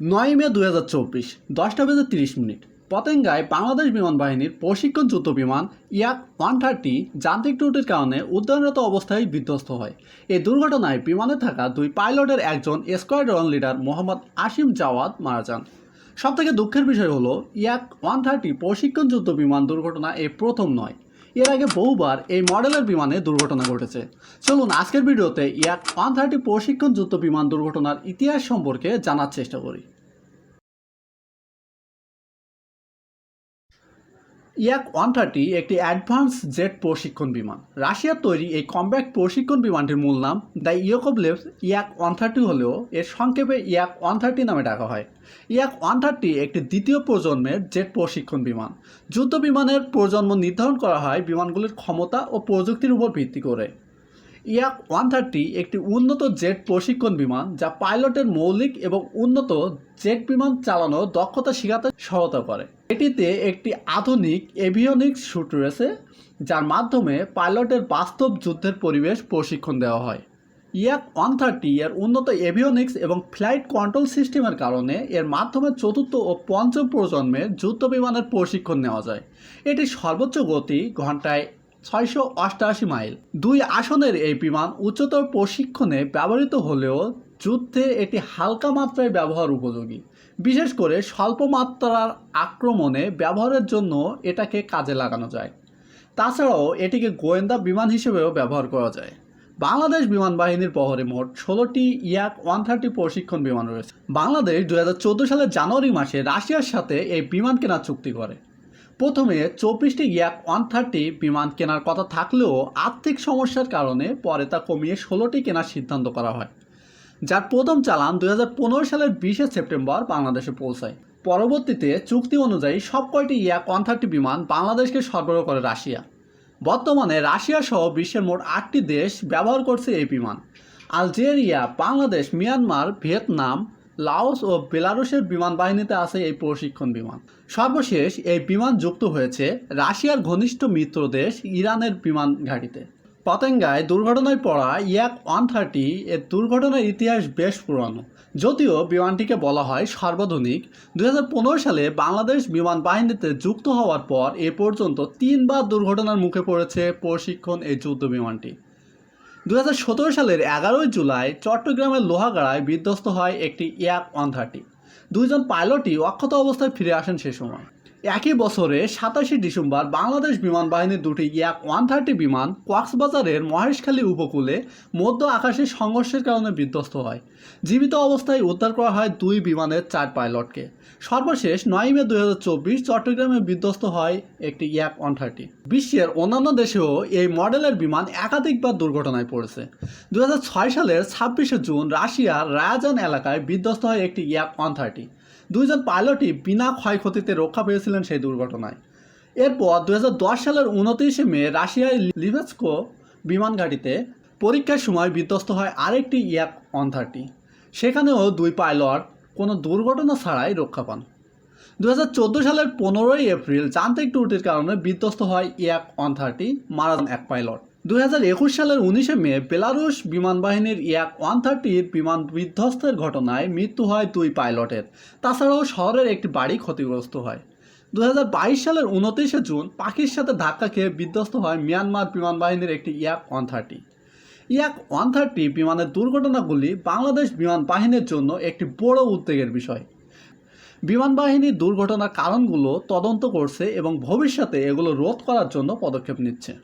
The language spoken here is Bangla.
নয় মে দু হাজার চব্বিশ, দশটা বেজে তিরিশ মিনিট। পতেঙ্গায় বাংলাদেশ বিমান বাহিনীর প্রশিক্ষণ যুদ্ধ বিমান ইয়াক ওয়ান থার্টি যান্ত্রিক ত্রুটির কারণে উদ্যানরত অবস্থায় বিধ্বস্ত হয়। এই দুর্ঘটনায় বিমানে থাকা দুই পাইলটের একজন স্কোয়াড্রন লিডার মোহাম্মদ আসিম জাওয়াদ মারা যান। সবথেকে দুঃখের বিষয় হলো, ইয়াক ওয়ান থার্টি প্রশিক্ষণ যুদ্ধ বিমান দুর্ঘটনা এই প্রথম নয়। এর আগে বহুবার এই মডেলের বিমানে দুর্ঘটনা ঘটেছে। চলুন আজকের ভিডিওতে ইয়াক ওয়ান থার্টি প্রশিক্ষণ যুদ্ধ বিমান দুর্ঘটনার ইতিহাস সম্পর্কে জানার চেষ্টা করি। ইয়াক ওয়ান থার্টি একটি অ্যাডভান্স জেট প্রশিক্ষণ বিমান। রাশিয়ার তৈরি এই কমব্যাক্ট প্রশিক্ষণ বিমানটির মূল নাম দ্য ইয়োকোবলেভস ইয়াক ওয়ান থার্টি হলেও এর সংক্ষেপে ইয়াক ওয়ান থার্টি নামে ডাকা হয়। ইয়াক ওয়ান থার্টি একটি দ্বিতীয় প্রজন্মের জেট প্রশিক্ষণ বিমান। যুদ্ধ বিমানের প্রজন্ম নির্ধারণ করা হয় বিমানগুলির ক্ষমতা ও প্রযুক্তির উপর ভিত্তি করে। ইয়াক ওয়ান থার্টি একটি উন্নত জেট প্রশিক্ষণ বিমান যা পাইলটের মৌলিক এবং উন্নত জেট বিমান চালানোর দক্ষতা শেখাতে সহায়তা করে। এটিতে একটি আধুনিক এভিওনিক্স শ্যুট রয়েছে, যার মাধ্যমে পাইলটের বাস্তব যুদ্ধের পরিবেশ প্রশিক্ষণ দেওয়া হয়। ইয়াক ওয়ান থার্টি এর উন্নত এভিওনিক্স এবং ফ্লাইট কন্ট্রোল সিস্টেমের কারণে এর মাধ্যমে চতুর্থ ও পঞ্চম প্রজন্মের যুদ্ধ বিমানের প্রশিক্ষণ নেওয়া যায়। এটি সর্বোচ্চ গতি ঘন্টায় ছয়শো অষ্টআশি মাইল। দুই আসনের এই বিমান উচ্চতর প্রশিক্ষণে ব্যবহৃত হলেও যুদ্ধে এটি হালকা মাত্রায় ব্যবহার উপযোগী। বিশেষ করে স্বল্প মাত্রার আক্রমণে ব্যবহারের জন্য এটাকে কাজে লাগানো যায়। তাছাড়াও এটিকে গোয়েন্দা বিমান হিসেবেও ব্যবহার করা যায়। বাংলাদেশ বিমান বাহিনীর বহরে মোট ষোলোটি ইয়াক ওয়ান থার্টি প্রশিক্ষণ বিমান রয়েছে। বাংলাদেশ দু হাজার চোদ্দ সালের জানুয়ারি মাসে রাশিয়ার সাথে এই বিমান কেনার চুক্তি করে। প্রথমে চব্বিশটি ইয়াক ওয়ান থার্টি বিমান কেনার কথা থাকলেও আর্থিক সমস্যার কারণে পরে তা কমিয়ে ষোলোটি কেনার সিদ্ধান্ত করা হয়, যার প্রথম চালান দু হাজার পনেরো সালের বিশে সেপ্টেম্বর বাংলাদেশে পৌঁছায়। পরবর্তীতে চুক্তি অনুযায়ী সব কয়টি ইয়াক ওয়ান থার্টি বিমান বাংলাদেশকে সরবরাহ করে রাশিয়া। বর্তমানে রাশিয়া সহ বিশ্বের মোট আটটি দেশ ব্যবহার করছে এই বিমান। Algeria, Bangladesh, Myanmar, Vietnam Laos ও বেলারুশের বিমান বাহিনীতে আছে এই প্রশিক্ষণ বিমান। সর্বশেষ এই বিমান যুক্ত হয়েছে রাশিয়ার ঘনিষ্ঠ মিত্র দেশ ইরানের বিমান ঘাঁটিতে। পতেঙ্গায় দুর্ঘটনায় পড়া ইয়াক ওয়ান থার্টি এর দুর্ঘটনার ইতিহাস বেশ পুরানো। যদিও বিমানটিকে বলা হয় সর্বাধুনিক, দুই হাজার পনেরো সালে বাংলাদেশ বিমান বাহিনীতে যুক্ত হওয়ার পর এ পর্যন্ত তিনবার দুর্ঘটনার মুখে পড়েছে প্রশিক্ষণ এই যুদ্ধ বিমানটি। দু হাজার সতেরো সালের এগারোই জুলাই চট্টগ্রামের লোহাগাড়ায় বিধ্বস্ত হয় একটি ইয়াক ওয়ান থার্টি। দুইজন পাইলটই অক্ষত অবস্থায় ফিরে আসেন সে সময়। একই বছরে সাতাশে ডিসেম্বর বাংলাদেশ বিমান বাহিনীর দুটি ইয়াক ওয়ান থার্টি বিমান কক্সবাজারের মহেশখালী উপকূলে মধ্য আকাশে সংঘর্ষের কারণে বিধ্বস্ত হয়। জীবিত অবস্থায় উদ্ধার করা হয় দুই বিমানের চার পাইলটকে। সর্বশেষ নয় মে দু হাজার চব্বিশ চট্টগ্রামে বিধ্বস্ত হয় একটি ইয়াক ওয়ান থার্টি। বিশ্বের অন্যান্য দেশেও এই মডেলের বিমান একাধিকবার দুর্ঘটনায় পড়েছে। দু হাজার ছয় সালের ছাব্বিশে জুন রাশিয়ার রায়াজান এলাকায় বিধ্বস্ত হয় একটি ইয়াক ওয়ান থার্টি। দুইজন পাইলটই বিনা ক্ষয়ক্ষতিতে রক্ষা পেয়েছিলেন সেই দুর্ঘটনায়। এরপর দু হাজার দশ সালের উনত্রিশে মে রাশিয়ার লিভেস্কো বিমান ঘাঁটিতে পরীক্ষার সময় বিধ্বস্ত হয় আরেকটি ইয়াক ওয়ান থার্টি সেখানেও দুই পাইলট কোনো দুর্ঘটনা ছাড়াই রক্ষা পান। দু হাজার চোদ্দ সালের পনেরোই এপ্রিল যান্ত্রিক ত্রুটির কারণে বিধ্বস্ত হয় ইয়াক ওয়ান থার্টি মারা এক পাইলট। দু হাজার একুশ সালের উনিশে মে বেলারুশ বিমান বাহিনীর ইয়াক ওয়ান থার্টির বিমান বিধ্বস্তের ঘটনায় মৃত্যু হয় দুই পাইলটের। তাছাড়াও শহরের একটি বাড়ি ক্ষতিগ্রস্ত হয়। দু হাজার বাইশ সালের উনত্রিশে জুন পাখির সাথে ধাক্কা খেয়ে বিধ্বস্ত হয় মিয়ানমার বিমান বাহিনীর একটি Yak one thirty. Yak one thirty বিমানের দুর্ঘটনাগুলি বাংলাদেশ বিমান বাহিনীর জন্য একটি বড় উদ্বেগের বিষয়। বিমান বাহিনী দুর্ঘটনার কারণগুলো তদন্ত করছে এবং ভবিষ্যতে এগুলো রোধ করার জন্য পদক্ষেপ নিচ্ছে।